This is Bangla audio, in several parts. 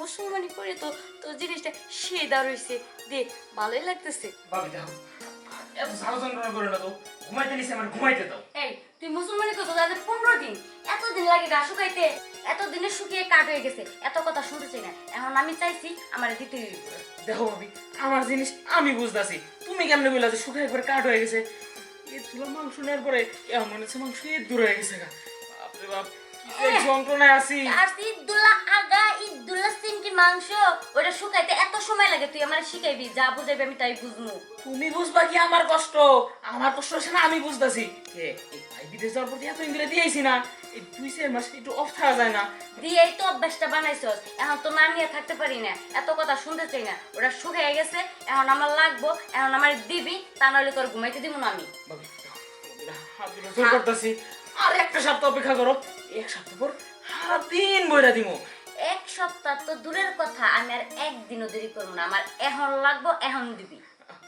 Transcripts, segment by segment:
মুসলমানি করে তো তো জিনিসটা সেদা রয়েছে দে ভালোই লাগতেছে। ভাবি দেখো এত যন্ত্রণা করে না তো ঘুমাইতে নিছে আমার ঘুমাইতে দাও। এই তুই মুসলমানি তাদের পনেরো দিন এতদিন লাগে গা শুকাইতে এতদিনে শুকিয়ে কাঠ হয়ে গেছে এত কথা শুনতে চাই না। এখন আমি চাইছি আমার দিতে দেখো ভাবি আমার জিনিস আমি বুঝতাছি। তুমি কেমনে বললা যে শুকাই করে কাট হয়ে গেছে? এর তুলা মাংস নেওয়ার পরে এমন মনে হচ্ছে মাংস এর দূর হয়ে গেছে গা। বাপরে বাপ। যন্ত্রণায় আছি। আর ঈদুল্লাহ আগা ঈদুল্লাহ সিমকি মাংস ওটা শুকাইতে এত সময় লাগে তুই আমার শিখাইবি যা বুঝাইবি আমি তাই বুঝব তুমি বুঝবা কি আমার কষ্ট? আমার কষ্ট হচ্ছে না আমি বুঝতাছি। কে এই ভাই বিদেশ যাওয়ার প্রতি এত ইংরেজি দিয়েছি না। এই দুই চার মাস একটু অফ থাকা যায় না। দিয়েই তো অভ্যাসটা বানাইছস এখন তো না নিয়ে থাকতে পারি না। এত কথা শুনতে চাই না ওটা শুকাই গেছে এখন আমার লাগবো এখন আমার দিবি তা নইলে তোর ঘুমাইতে দিব না আমি। হাত আর একটা সপ্তাহ অপেক্ষা করো। এক সপ্তাহ পর সারা দিন বইরা দিমু। এক সপ্তাহ তো দূরের কথা আমি আর একদিনও দেরি করব না আমার এখন লাগবো এখন দিবি।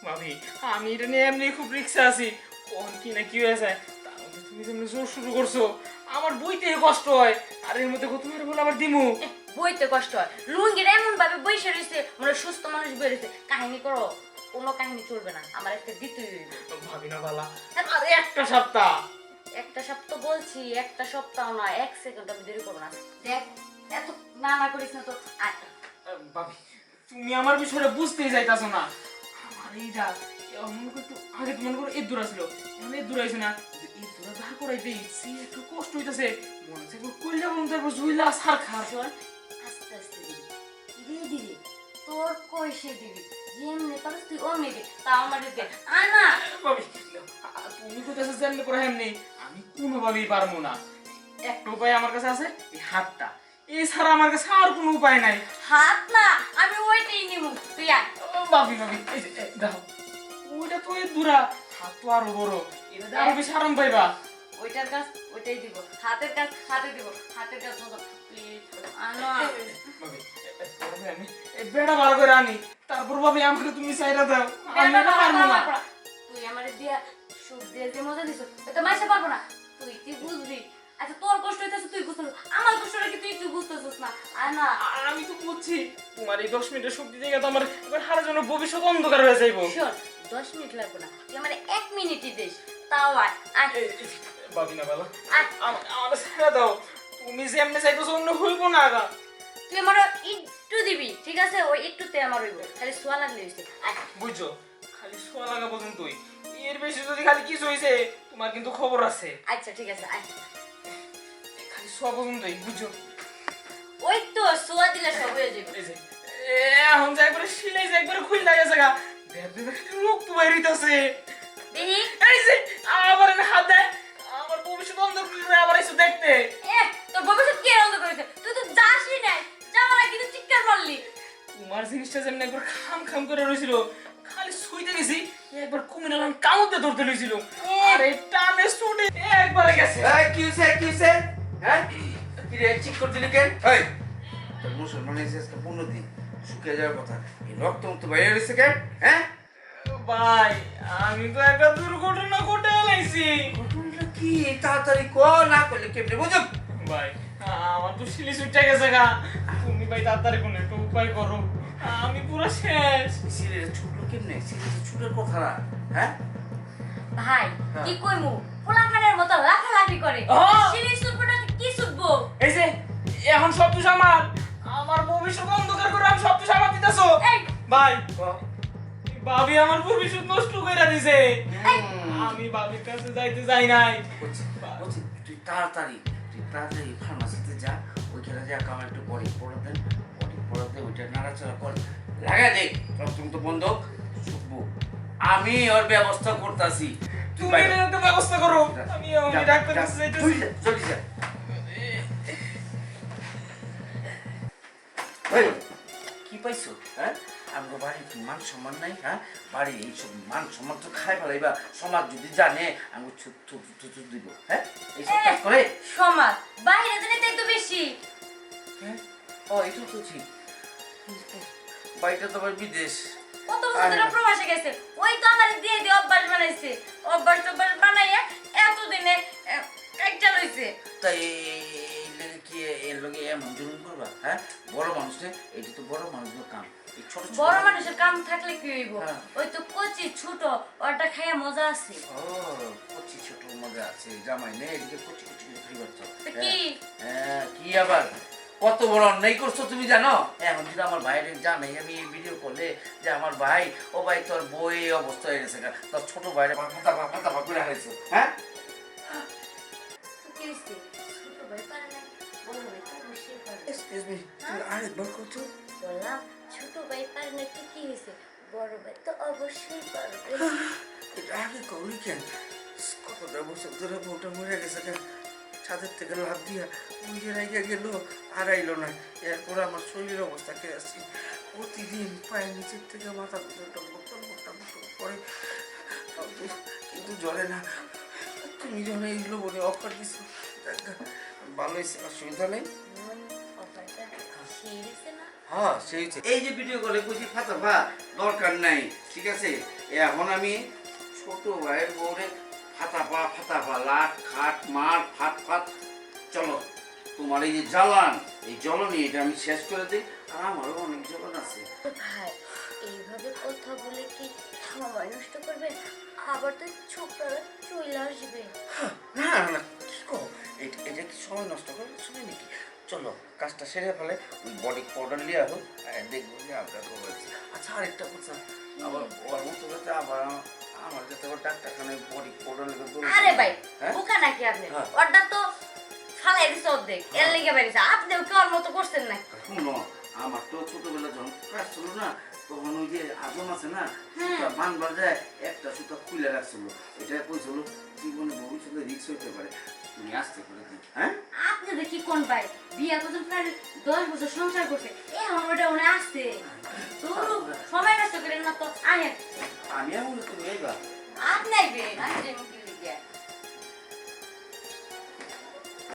ভাবি আমি এটা নিয়ে এমনি খুব রিক্সা আছি কোন কি না কি হয়ে তার মধ্যে তুমি যেমন জোর শুরু করছ আমার বইতে কষ্ট হয় আর এর মধ্যে তোমার বলে আবার দিমু? বইতে কষ্ট হয়। লুঙ্গির এমন ভাবে বইসে রয়েছে মনে হয় সুস্থ মানুষ বই রয়েছে কাহিনী করো কোনো কাহিনী চলবে না আমার একটা দিতেই ভাবি না বালা আর একটা সপ্তাহ। একটা সপ্তাহ বলছি একটা সপ্তাহ নয় এক সেকেন্ড আমি দেরি করব না। দেখ এত না না করিস না তো। ভাবি তুমি আমার বিষয়টা বুঝতেই যাইতাছো না। আমার এইটা মনে করো আগে তো মনে করো এর দূর আসলো। এখন এর দূর আইছে না। এর দূরে ধার করাইতে একটু কষ্ট হইতাছে। মনে হচ্ছে কইলা তারপর জুইলা সার খা আস্তে আস্তে দিবি। ধীরে ধীরে। তোর কইসে দিবি? যেমনি পারিস তুই অমনি দে তা আমার দে আয় না ভাবি তুমি কইতাছো যে এমনি করে এমনি আমি কোনোভাবেই পারব না। একটা উপায় আমার কাছে আছে এই হাতটা। এছাড়া আমার কাছে আর কোনো উপায় নাই। হাত না আমি ওইটাই নিব। তুই আয়। ভাবি ভাবি দেখো ওইটা তো দূরা। হাত তো আরও বড়। এটা আরও বেশি আরাম পাইবা। ওইটার কাজ ওইটাই দিব। হাতের কাজ হাতে দিব। হাতের কাজ মতো। প্লিজ আনো। বেড়া বার করে আনি। তারপর ভাবি আমাকে তুমি চাইরা দাও। আমি এটা পারব না। তুই আমার দিয়া সুখ দিয়ে যে মজা দিছ মাইসে পারব না। তুই কি বুঝবি? আচ্ছা তোর কষ্ট হইতেছে তুই আমার কষ্টটা কি তুই তুই বুঝতেছিস না? না। আমি তো বুঝছি। তোমার এই দশ মিনিটের শক্তি থেকে তো আমার এবার জন্য ভবিষ্যৎ অন্ধকার হয়ে যাইবো। শোন দশ মিনিট লাগবে না। তুই আমার এক মিনিটই দিস। তাও আয় আয়। না বাবা আমার আমার দাও। তুমি যে এমনি চাইতেছো অন্য হইবো না আগা তুই আমার একটু দিবি ঠিক আছে? ওই একটুতে আমার হইব খালি সোয়া লাগলে হইছে। আয়। বুঝছ? খালি শোয়া লাগা পর্যন্তই। এর বেশি যদি খালি কিছু হয়েছে তোমার কিন্তু খবর আছে। আচ্ছা ঠিক আছে আয়। খালি শোয়া পর্যন্তই বুঝছ? ওই তো সোয়া দিলে সব হয়ে যাবে। এই যে, এ, এখন যে একবারে সিলাই যে একবারে খুল লাগে জায়গা দেখ দেখ রক্ত বাইরিতেছে দেখি। এই যে আবার হাত দেয় আমার ভবিষ্যৎ অন্ধকার করে আবার এসে দেখতে। তোমার যেমন একবার খাম খাম করে রয়েছিল খালি শুইতে গেছি একবার কুমির আলাম কামুতে ধরতে লইছিল। আরে টানে ছুটে একবারে গেছে। এই কি হইছে কি হইছে? হ্যাঁ? কি রে ঠিক করে দিলি কেন? এই। তোর মুসলমান এসে আজকে পনেরো দিন। শুকিয়ে যাওয়ার কথা। এই রক্ত মুক্ত বাইরে রয়েছে কেন? হ্যাঁ? ভাই আমি তো একটা দুর্ঘটনা ঘটে এলাইছি। ঘটনাটা কি? তাড়াতাড়ি ক না করলে কেমনে বুঝুক? ভাই আমার তো শিলি ছুটে গেছে গা। তুমি ভাই তাড়াতাড়ি কোনো একটা উপায় করো। আমি পুরো শেষ। সিরিয়াস ছুটলো কেমনে? সিরিয়াস ছুটার কথা না হ্যাঁ? ভাই হ্যাঁ। কি কইমু? পোলাখানের মতো লাফালাফি করে। আহ! সিঁড়ি কি সুটবো এই যে এখন সব কিছু আমার আমার ভবিষ্যৎ অন্ধকার করে আমি সব কিছু আমার দিতেছো। ভাই ভাবি আমার ভবিষ্যৎ নষ্ট করে দিছে। আমি ভাবির কাছে যাইতে যাই নাই। তুই তাড়াতাড়ি তুই তাড়াতাড়ি ফার্মাসিতে যা ওইখানে যা আমার একটু পরে বডি পড়াতে ওইটা নাড়াচাড়া কর। লাগা দে রক্তম তো বন্ধ। শুকবো। আমি ওর ব্যবস্থা করতেছি। তুমি এর একটা ব্যবস্থা করো। আমি আমি ডাক্তার কাছে যাইতেছি। চলি যা কি পাইছো হ্যাঁ? আমগো বাড়ি কি মান সম্মান নাই হ্যাঁ? বাড়ি এইসব মান সম্মান তো খাই ফেলাইবা। সমাজ যদি জানে আমি থুতু দিব হ্যাঁ? এইসব কাজ করে? সমাজ বাইরে জানি তো একটু বেশি। হ্যাঁ? ও এটা তো ঠিক। বাড়িটা তো আবার বিদেশ। কত বছর প্রবাসে গেছে? ওই তো আমার দিয়ে দিয়ে অভ্যাস বানাইছে। অভ্যাস টভ্যাস বানাইয়া এতদিনে কাইটা লইছে। তাই কি এর লগে এমন জুলুম করবা? হ্যাঁ? বড় মানুষে এটি তো বড় মানুষের কাম। এই ছোট ছোট বড় মানুষের কাম থাকলে কি হইব? হ্যাঁ। ওই তো কচি ছোট ওটা খাইয়া মজা আছে। ও কচি ছোট মজা আছে জামাই নেই এদিকে কচি কচি করে খাইবার তো কি? হ্যাঁ, কি আবার? কত বড় অন্যায় করছ তুমি জানো? এখন যদি আমার ভাইয়ের জানাই আমি এই ভিডিও করলে যে আমার ভাই ও ভাই তোর বই অবস্থা হয়ে গেছে তোর ছোট ভাইয়ের ফাতা ফাতা করে হারাইছো হ্যাঁ? ছোট ভাই পারে না আরেকবার বললাম ছোট ভাই পারে তো কি হয়েছে? বড় ভাই তো অবশ্যই পারবে। এটা আগে করি কেন? কতটা বছর ধরে বউটা মরে গেছে কেন? ছাদের থেকে লাভ দিয়া বুঝে রেখে গেল, আর আইলো না। এরপর আমার শরীরের অবস্থা খেয়ে আসছি প্রতিদিন পায়ের নিচের থেকে মাথা বটল বটল বটল পরে কিন্তু জ্বরে না। তুমি যখন এইগুলো বলে অফার দিছো। ভালো হয়েছে অসুবিধা নেই? হ্যাঁ সেই। এই যে ভিডিও কলে বুঝি ফাতা ভা দরকার নাই, ঠিক আছে? এখন আমি ছোট ভাইয়ের বউরে ফাতা পা ফাতা পা লাট খাট মার ফাট ফাট। চলো তোমার এই যে জ্বালান এই জ্বলনি এটা আমি শেষ করে দিই। আর আমারও অনেক জ্বলন আছে। ভাই এইভাবে কথা বলে কি সময় নষ্ট করবে? আবার তো ছোকরারা চলে আসবে। না না কি কো এটা এটা কি সময় নষ্ট করে শুনে নাকি? চলো কাজটা সেরে ফেলে বডি পাউডার নিয়ে আসো। আর দেখব যে আমরা আচ্ছা আরেকটা কথা আবার ওর মতো আবার আমার যাতে আবার ডাক্তারখানায় বডি পাউডার আরে ভাই হ্যাঁ? বোকা নাকি আপনি? হ্যাঁ। তো ফালাই দিছে অর্ধেক। এর লেগে বেরিয়েছে আপনিও কি ওর মতো করছেন নাকি? শুনো আমার তো ছোটবেলা যখন ক্লাস ছিল না তখন ওই যে আজম আছে না হ্যাঁ। বানবার যায় একটা সুতা খুলে রাখছিল। এটা কইছিল জীবনে ভবিষ্যতে রিক্স হইতে পারে। তুমি আসতে করে হ্যাঁ? আপনি দেখি কোন ভাই বিয়া করছেন প্রায় দশ বছর সংসার করছে। আমার ওটা উনি আসছে। তোর সময় নষ্ট করেন না তো আহেন। আমি আমি তুমি এইবার আপনি আইবেন আমি